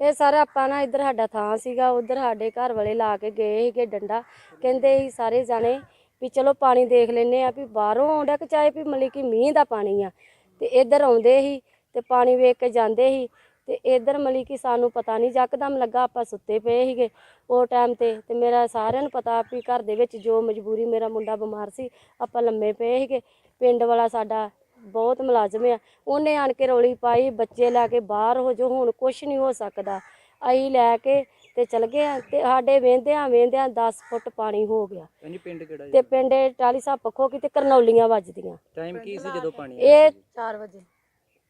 ਇਹ ਸਾਰੇ ਆਪਾਂ ਨਾ ਇੱਧਰ ਸਾਡਾ ਥਾਂ ਸੀਗਾ, ਉੱਧਰ ਸਾਡੇ ਘਰ ਵਾਲੇ ਲਾ ਕੇ ਗਏ ਸੀਗੇ ਡੰਡਾ। ਕਹਿੰਦੇ ਸੀ ਸਾਰੇ ਜਾਣੇ ਵੀ ਚਲੋ ਪਾਣੀ ਦੇਖ ਲੈਨੇ ਆ ਵੀ ਬਾਹਰੋਂ ਆਉਂਦਾ ਕਿ ਚਾਹੇ ਵੀ ਮਤਲਬ ਕਿ ਮੀਂਹ ਦਾ ਪਾਣੀ ਆ। ਤੇ ਇੱਧਰ ਆਉਂਦੇ ਸੀ ਤੇ ਪਾਣੀ ਵੇਖ ਕੇ ਜਾਂਦੇ ਸੀ ਤੇ ਇੱਧਰ ਮਤਲਬ ਕਿ ਸਾਨੂੰ ਪਤਾ ਨਹੀਂ ਯਕਦਮ ਲੱਗਾ, ਆਪਾਂ ਸੁੱਤੇ ਪਏ ਸੀਗੇ ਉਹ ਟਾਈਮ ਤੇ। ਤੇ ਮੇਰਾ ਸਾਰਿਆਂ ਨੂੰ ਪਤਾ ਵੀ ਘਰ ਦੇ ਵਿੱਚ ਜੋ ਮਜਬੂਰੀ ਮੇਰਾ ਮੁੰਡਾ ਬਿਮਾਰ ਸੀ, ਆਪਾਂ ਲੰਮੇ ਪਏ ਸੀਗੇ। ਪਿੰਡ ਵਾਲਾ ਸਾਡਾ ਬਹੁਤ ਮੁਲਾਜ਼ਮ ਆ। ਉਹਨੇ ਆਣ ਕੇ ਰੌਲੀ ਪਾਈ ਬੱਚੇ ਲੈ ਕੇ ਬਾਹਰ ਹੋ ਜੋ ਹੁਣ ਕੁਝ ਨਹੀਂ ਹੋ ਸਕਦਾ। ਅਸੀਂ ਲੈ ਕੇ ਤੇ ਚਲ ਗਏ ਆ। ਤੇ ਸਾਡੇ ਵੇਂਦਿਆਂ ਵੇਂਦਿਆਂ 10 ਫੁੱਟ ਪਾਣੀ ਹੋ ਗਿਆ। ਹਾਂਜੀ ਪਿੰਡ ਕਿਹੜਾ ਤੇ ਪਿੰਡ ਟਾਲੀ ਸਾਹਿਬ ਪੱਖੋ ਕਿਤੇ ਕਰਨੌਲੀਆਂ ਵੱਜਦੀਆਂ। ਟਾਈਮ ਕੀ ਸੀ ਜਦੋਂ ਪਾਣੀ ਆਇਆ ਇਹ ਸੀ? ਜੀ? 4 ਵਜੇ।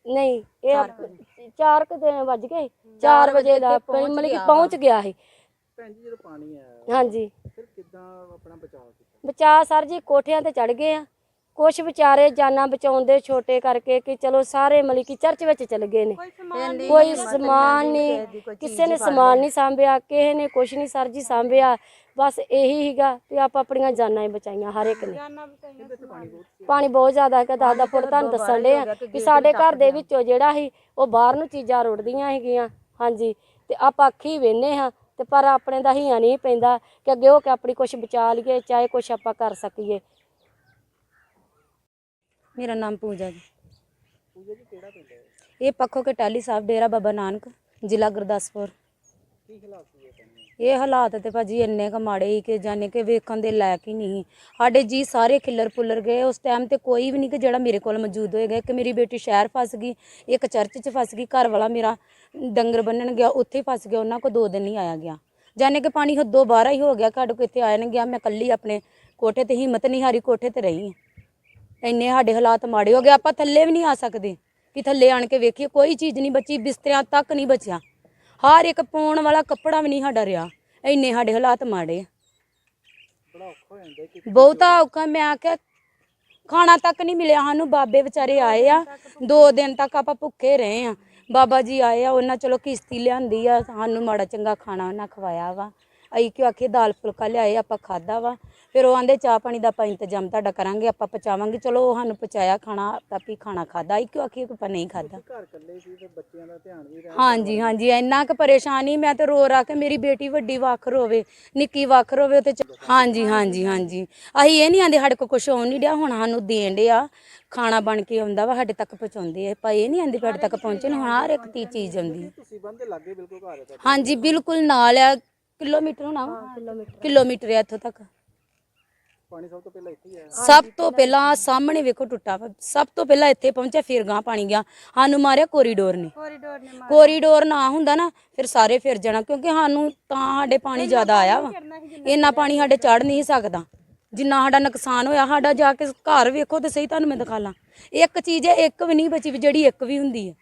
ਨਹੀਂ ਇਹ 4 ਕੁ ਦਿਨ ਵੱਜ ਗਏ। 4 ਵਜੇ ਦਾ ਮਤਲਬ ਕਿ ਪਹੁੰਚ ਗਿਆ ਸੀ ਭੈਣ ਜੀ ਜਦੋਂ ਪਾਣੀ ਆਇਆ ਹਾਂਜੀ। ਫਿਰ ਕਿੱਦਾਂ ਆਪਣਾ ਬਚਾਅ ਕੀਤਾ? ਬਚਾ ਸਰ ਜੀ ਕੋਠਿਆਂ ਤੇ ਚੜ ਗਏ ਆ। ਕੁਛ ਵਿਚਾਰੇ ਜਾਨਾਂ ਬਚਾਉਂਦੇ ਛੋਟੇ ਕਰਕੇ ਕਿ ਚਲੋ ਸਾਰੇ ਮਤਲਬ ਕਿ ਚਰਚ ਵਿੱਚ ਚਲ ਗਏ ਨੇ। ਕੋਈ ਸਮਾਨ ਨਹੀਂ ਕਿਸੇ ਨੇ ਸਮਾਨ ਨਹੀਂ ਸਾਂਭਿਆ ਕਿਸੇ ਨੇ ਕੁਛ ਨਹੀਂ ਸਰ ਜੀ ਸਾਂਭਿਆ ਬਸ ਇਹੀ ਹੀਗਾ ਵੀ ਆਪਾਂ ਆਪਣੀਆਂ ਜਾਨਾਂ ਹੀ ਬਚਾਈਆਂ ਹਰ ਇੱਕ ਨੇ। ਪਾਣੀ ਬਹੁਤ ਜ਼ਿਆਦਾ ਹੈ ਦਾਦਾ ਫੁੱਟ ਤੁਹਾਨੂੰ ਦੱਸਣ ਦੇ ਆ ਕਿ ਸਾਡੇ ਘਰ ਦੇ ਵਿੱਚੋਂ ਜਿਹੜਾ ਸੀ ਉਹ ਬਾਹਰ ਨੂੰ ਚੀਜ਼ਾਂ ਰੁੜਦੀਆਂ ਹੈਗੀਆਂ ਹਾਂਜੀ ਤੇ ਆਪਾਂ ਅੱਖੀ ਵੇਨੇ ਹਾਂ ਤੇ ਪਰ ਆਪਣੇ ਦਾ ਹੀਆਂ ਨਹੀਂ ਪੈਂਦਾ ਕਿ ਅੱਗੇ ਹੋ ਕੇ ਆਪਣੀ ਕੁਛ ਬਚਾ ਲਈਏ ਚਾਹੇ ਕੁਛ ਆਪਾਂ ਕਰ ਸਕੀਏ। ਮੇਰਾ ਨਾਮ ਪੂਜਾ ਜੀ। ਇਹ ਪੱਖੋ ਕੇ ਟਾਲੀ ਸਾਹਿਬ ਡੇਰਾ ਬਾਬਾ ਨਾਨਕ ਜ਼ਿਲ੍ਹਾ ਗੁਰਦਾਸਪੁਰ। ਕੀ ਹਾਲਾਤ ਸੀ ਇਹ ਹਾਲਾਤ ਤੇ ਭਾਜੀ ਇੰਨੇ ਕ ਮਾੜੇ ਹੀ ਕਿ ਜਾਣੇ ਕਿ ਵੇਖਣ ਦੇ ਲਾਇਕ ਹੀ ਨਹੀਂ ਸਾਡੇ ਜੀ ਸਾਰੇ ਖਿੱਲਰ ਪੁੱਲਰ ਗਏ ਉਸ ਟਾਈਮ ਤੇ ਕੋਈ ਵੀ ਨਹੀਂ ਕਿ ਜਿਹੜਾ ਮੇਰੇ ਕੋਲ ਮੌਜੂਦ ਹੋਏਗਾ ਕਿ ਮੇਰੀ ਬੇਟੀ ਸ਼ਹਿਰ ਫਸ ਗਈ ਇੱਕ ਚਰਚ 'ਚ ਫਸ ਗਈ ਘਰ ਵਾਲਾ ਮੇਰਾ ਡੰਗਰ ਬੰਨਣ ਗਿਆ ਉੱਥੇ ਫਸ ਗਿਆ ਉਹਨਾਂ ਕੋ ਦੋ ਦਿਨ ਨਹੀਂ ਆਇਆ ਗਿਆ। ਜਾਣੇ ਕਿ ਪਾਣੀ ਹੱਦੋਂ ਬਾਹਰ ਹੀ ਹੋ ਗਿਆ ਸਾਡੇ ਕੋ ਇੱਥੇ ਆਇਆ ਨਹੀਂ ਗਿਆ ਮੈਂ ਕੱਲੀ ਆਪਣੇ ਕੋਠੇ ਤੇ ਹਿੰਮਤ ਨਹੀਂ ਹਾਰੀ ਕੋਠੇ ਤੇ ਰਹੀ ਹਾਂ। ਇੰਨੇ ਸਾਡੇ ਹਾਲਾਤ ਮਾੜੇ ਹੋ ਗਏ, ਆਪਾਂ ਥੱਲੇ ਵੀ ਨਹੀਂ ਆ ਸਕਦੇ। ਵੀ ਥੱਲੇ ਆਣ ਕੇ ਵੇਖੀਏ, ਕੋਈ ਚੀਜ਼ ਨਹੀਂ ਬਚੀ, ਬਿਸਤਰਿਆਂ ਤੱਕ ਨਹੀਂ ਬਚਿਆ। ਹਰ ਇੱਕ ਪਾਉਣ ਵਾਲਾ ਕੱਪੜਾ ਵੀ ਨਹੀਂ ਸਾਡਾ ਰਿਹਾ। ਇੰਨੇ ਸਾਡੇ ਹਾਲਾਤ ਮਾੜੇ ਆ। ਬਹੁਤਾ ਔਖਾ, ਮੈਂ ਆਖਿਆ, ਖਾਣਾ ਤੱਕ ਨਹੀਂ ਮਿਲਿਆ ਸਾਨੂੰ, ਬਾਬੇ ਵਿਚਾਰੇ ਆਏ ਆ। ਦੋ ਦਿਨ ਤੱਕ ਆਪਾਂ ਭੁੱਖੇ ਰਹੇ ਆ। ਬਾਬਾ ਜੀ ਆਏ ਆ, ਉਹਨਾਂ ਚਲੋ ਕਿਸ਼ਤੀ ਲਿਆਂਦੀ ਆ, ਸਾਨੂੰ ਮਾੜਾ ਚੰਗਾ ਖਾਣਾ ਉਹਨਾਂ ਖਵਾਇਆ ਵਾ। ਅਸੀਂ ਕਿਉਂ ਆਖੇ ਦਾਲ ਫੁਲਕਾ ਲਿਆਏ, ਆਪਾਂ ਖਾਦਾ ਵਾ। ਫਿਰ ਉਹ ਆਂਦੇ ਚਾਹ ਪਾਣੀ ਦਾ ਆਪਾਂ ਇੰਤਜ਼ਾਮ ਤੁਹਾਡਾ ਕਰਾਂਗੇ ਆਪਾਂ ਪਚਾਵਾਂਗੇ ਚਲੋ ਉਹ ਸਾਨੂੰ ਪਚਾਇਆ ਖਾਣਾ ਆਪਾਂ ਵੀ ਖਾਣਾ ਖਾਦਾ ਅਸੀਂ ਕਿਉਂ ਆਖੀਏ ਕਿ ਆਪਾਂ ਨਹੀਂ ਖਾਦਾ ਘਰ ਇਕੱਲੇ ਸੀ ਤੇ ਬੱਚਿਆਂ ਦਾ ਧਿਆਨ ਵੀ ਰਹਿਣਾ ਹਾਂਜੀ ਹਾਂਜੀ ਇੰਨਾ ਕੁ ਪਰੇਸ਼ਾਨੀ ਮੈਂ ਤੇ ਰੋ ਰਾ ਕੇ ਮੇਰੀ ਬੇਟੀ ਵੱਡੀ ਵੱਖ ਰੋਵੇ ਨਿੱਕੀ ਵੱਖ ਰੋਵੇ ਤੇ ਹਾਂਜੀ ਹਾਂਜੀ ਹਾਂਜੀ। ਅਸੀਂ ਇਹ ਨਹੀਂ ਆਂਦੇ ਸਾਡੇ ਕੋ ਕੁਛ ਹੋਣ ਨਹੀਂ ਡਿਆ ਹੁਣ ਸਾਨੂੰ ਦੇਣ ਡਿਆ। ਖਾਣਾ ਬਣ ਕੇ ਆਉਂਦਾ ਵਾ ਸਾਡੇ ਤੱਕ ਪਹੁੰਚਾਉਂਦੇ ਆ। ਪਰ ਇਹ ਨਹੀਂ ਆਂਦੇ ਸਾਡੇ ਤੱਕ ਪਹੁੰਚੇ ਨੇ ਹੁਣ ਹਰ ਇੱਕ ਤੀ ਚੀਜ਼ ਆਉਂਦੀ। ਹੈ। ਤੁਸੀਂ ਬੰਦੇ ਲੱਗੇ ਬਿਲਕੁਲ ਘਰ ਦਾ ਹਾਂਜੀ ਬਿਲਕੁਲ ਨਾਲ ਆ ਕਿਲੋਮੀਟਰ ਹੋਣਾ ਵਾ? ਕਿਲੋਮੀਟਰ ਆ ਇੱਥੋਂ ਤੱਕ। ਪਾਣੀ ਸਭ ਤੋਂ ਪਹਿਲਾਂ ਇੱਥੇ ਹੀ ਆਇਆ। ਸਭ ਤੋਂ ਪਹਿਲਾਂ ਸਾਹਮਣੇ ਵੇਖੋ ਟੁੱਟਾ ਵਾ। ਸਭ ਤੋਂ ਪਹਿਲਾਂ ਇੱਥੇ ਪਹੁੰਚਿਆ ਫਿਰ ਗਾਂ ਪਾਣੀ ਗਿਆ। ਸਾਨੂੰ ਮਾਰਿਆ ਕੋਰੀਡੋਰ ਨੇ। ਕੋਰੀਡੋਰ ਨਾ ਹੁੰਦਾ ਨਾ ਫਿਰ ਸਾਰੇ ਫਿਰ ਜਾਣਾ ਕਿਉਂਕਿ ਸਾਨੂੰ ਤਾਂ ਸਾਡੇ ਪਾਣੀ ਜ਼ਿਆਦਾ ਆਇਆ ਵਾ। ਇੰਨਾ ਪਾਣੀ ਸਾਡੇ ਚੜ ਨਹੀਂ ਸਕਦਾ। ਜਿੰਨਾ ਸਾਡਾ ਨੁਕਸਾਨ ਹੋਇਆ ਸਾਡਾ ਜਾ ਕੇ ਘਰ ਵੇਖੋ ਤੇ ਸਹੀ ਤੁਹਾਨੂੰ ਮੈਂ ਦਿਖਾ ਲਾਂ। ਇੱਕ ਚੀਜ਼ ਹੈ ਇੱਕ ਵੀ ਨਹੀਂ ਬਚੀ ਵੀ ਜਿਹੜੀ ਇੱਕ ਵੀ ਹੁੰਦੀ ਹੈ।